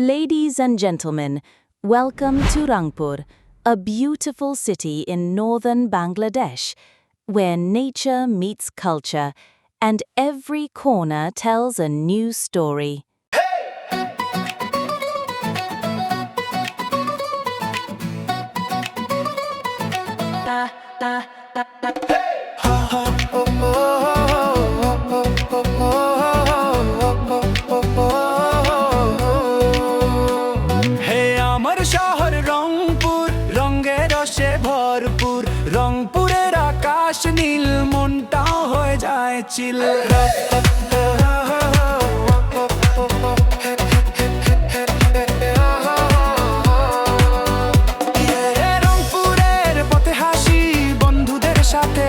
Ladies and gentlemen, welcome to Rangpur, a beautiful city in northern Bangladesh, where nature meets culture and every corner tells a new story. হে রসে ভরপুর, রংপুরের আকাশ নীল, মনটাও হয়ে যায় চিল।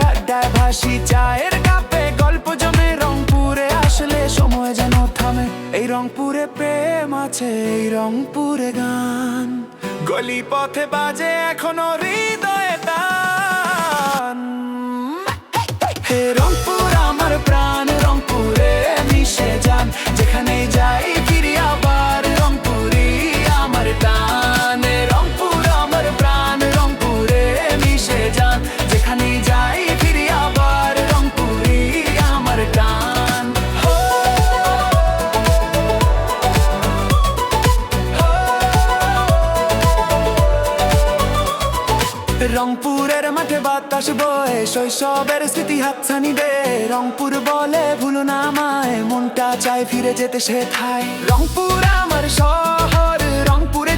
আড্ডায় ভাসি, চায়ের কাপে গল্প রংপুরে আসলে সময় যেন এই রংপুরে প্রেম আছে রংপুরে গান। গলি পথে বাজে এখনও hit রংপুরের মাঠে বাতাস বয়ে, শৈশবের স্মৃতি হাতছানি দে। রংপুর বলে ভুলো না মায় মনটা চায় ফিরে যেতে সে থাই রংপুর আমার শহর, রংপুর